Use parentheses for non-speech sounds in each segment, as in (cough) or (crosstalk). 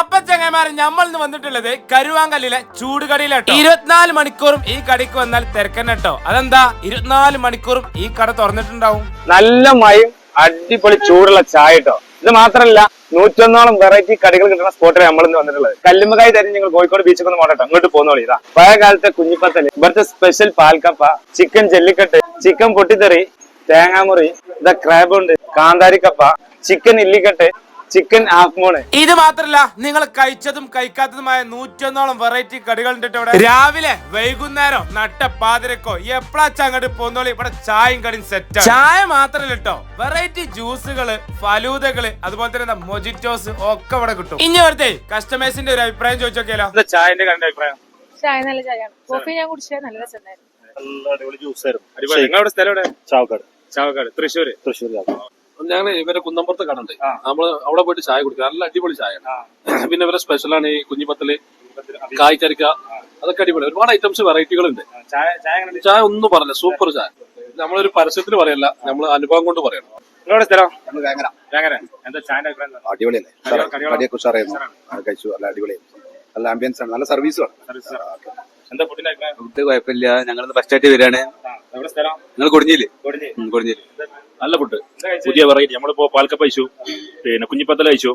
അപ്പൊ ചങ്ങന്മാരെ നമ്മൾ ഇന്ന് വന്നിട്ടുള്ളത് കരുവാങ്കല്ലിലെ ചൂടുകടയിലാട്ടോ. ഇരുപത്തിനാല് മണിക്കൂറും ഈ കടയ്ക്ക് വന്നാൽ തിരക്കന്നെ കേട്ടോ അതെന്താ? ഇരുപത്തിനാല് മണിക്കൂറും ഈ കട തുറന്നിട്ടുണ്ടാവും. നല്ല മയും അടിപൊളി ചൂടുള്ള ചായ കേട്ടോ ഇത് മാത്രമല്ല നൂറ്റൊന്നോളം വെറൈറ്റി കടികൾ കിട്ടുന്ന സ്പോട്ടിൽ നമ്മൾ ഇന്ന് വന്നിട്ടുള്ളത്. കല്ലുമകായി തരും ഞങ്ങൾ കോഴിക്കോട് ബീച്ചൊക്കെ ഒന്ന് പോകട്ടോ അങ്ങോട്ട് പോകുന്നോളി ഇതാ. പഴയ കാലത്തെ കുഞ്ഞിപ്പത്തൽ ഇവിടുത്തെ സ്പെഷ്യൽ പാൽക്കപ്പ ചിക്കൻ ജെല്ലിക്കെട്ട് ചിക്കൻ പൊട്ടിത്തെറി തേങ്ങാമുറി ഇതാ ക്രാബ് ഉണ്ട് കാന്താരിക്കപ്പ ചിക്കൻ ഇല്ലിക്കെട്ട് ചിക്കൻ ഹാഫ് മൂണ് ഇത് മാത്രല്ല നിങ്ങൾ കഴിച്ചതും കഴിക്കാത്തതുമായ നൂറ്റൊന്നോളം വെറൈറ്റി കടികൾ ഉണ്ടിട്ട് ഇവിടെ. രാവിലെ വൈകുന്നേരം നട്ട പാതിരക്കോ എപ്പോഴാച്ചാ അങ്ങോട്ട് പോന്നോളി? ഇവിടെ ചായയും കടിയും സെറ്റ് ചായ മാത്രല്ല കേട്ടോ വെറൈറ്റി ജ്യൂസുകൾ ഫലൂതകൾ അതുപോലെ തന്നെ മൊജിറ്റോസ് ഒക്കെ ഇവിടെ കിട്ടും. ഇനി വെറുതെ കസ്റ്റമേഴ്സിന്റെ ഒരു അഭിപ്രായം ചോദിച്ചോക്കിയാലോ? ചായന്റെ കണ്ട അഭിപ്രായം? ചായ നല്ല ചായയാണ്. കോഫി ഞാൻ കുടിച്ചത് നല്ല രസമുണ്ടായിരുന്നു. നല്ല അടിപൊളി ജ്യൂസ് ആയിരുന്നു. അടിപൊളി. നിങ്ങളുടെ സ്ഥലം എവിടെ? ചാവക്കാട്. ചാവക്കാട്. തൃശ്ശൂര്. തൃശ്ശൂർ ഞങ്ങൾ ഇവരെ കുന്നമ്പുറത്ത് കടണ്ട് നമ്മൾ നമ്മൾ അവിടെ പോയിട്ട് ചായ കുടിക്കുക നല്ല അടിപൊളി ചായ (clears throat) പിന്നെ ഇവരെ സ്പെഷ്യലാണ് ഈ കുഞ്ഞിപ്പത്തൽ കായ്ക്കരിക്ക അതൊക്കെ അടിപൊളി. ഒരുപാട് ഐറ്റംസ് വെറൈറ്റികൾ ഉണ്ട്? ചായ ഒന്നും പറഞ്ഞില്ല സൂപ്പർ ചായ. നമ്മളൊരു പരസ്യത്തിന് പറയല്ല നമ്മൾ അനുഭവം കൊണ്ട് പറയണം? അടിപൊളിയല്ലേ? കഴിച്ചു നല്ല അടിപൊളിയായിരുന്നു. നല്ല ആംബിയൻസ് ആണ്. നല്ല സർവീസും ആണ്. എന്താ ഫുഡിന്റെ അഭിപ്രായം ഫുഡ് കുഴപ്പമില്ല. ഞങ്ങൾ ഫസ്റ്റ് ആയിട്ട് വരികയാണ്. ആ, എവിടെ സ്ഥലം? നിങ്ങൾ കൊടുങ്ങിയില്ലേ കൊടിഞ്ഞി. കൊടുങ്ങിയില്ലേ നല്ല ഫുഡ് പുതിയ വെറൈറ്റി നമ്മളിപ്പോ പാൽക്കപ്പ കഴിച്ചു. പിന്നെ കുഞ്ഞിപ്പത്തല കഴിച്ചു.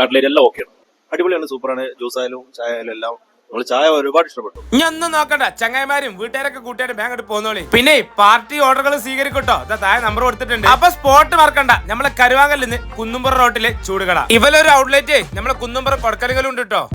കട്ട്ലേറ്റ് എല്ലാം ഓക്കെയാണ് അടിപൊളിയാണ് സൂപ്പറാണ്. ജ്യൂസ് ആയാലും ചായ ആയാലും എല്ലാം. നമ്മൾ ചായ ഒരുപാട് ഇഷ്ടപ്പെട്ടു. ഇനി ഒന്നും നോക്കണ്ട. ചങ്ങായിമാരും വീട്ടുകാരൊക്കെ കൂട്ടുകാരും ബാങ്ക് എടുത്ത് പോകുന്നോളി പിന്നെ പാർട്ടി ഓർഡറുകൾ സ്വീകരിക്കട്ടോ. ഇതാ താഴെ നമ്പർ കൊടുത്തിട്ടുണ്ട്. അപ്പൊ സ്പോട്ട് മറക്കണ്ട. നമ്മളെ കരുവാങ്കലിൽ നിന്ന് കുന്നുംപുറ റോട്ടിലെ ചൂടുകട ഇവലൊരു ഔട്ട്ലെറ്റ് നമ്മളെ കുന്നുംപുറ കൊടക്കലുകളുണ്ട് കേട്ടോ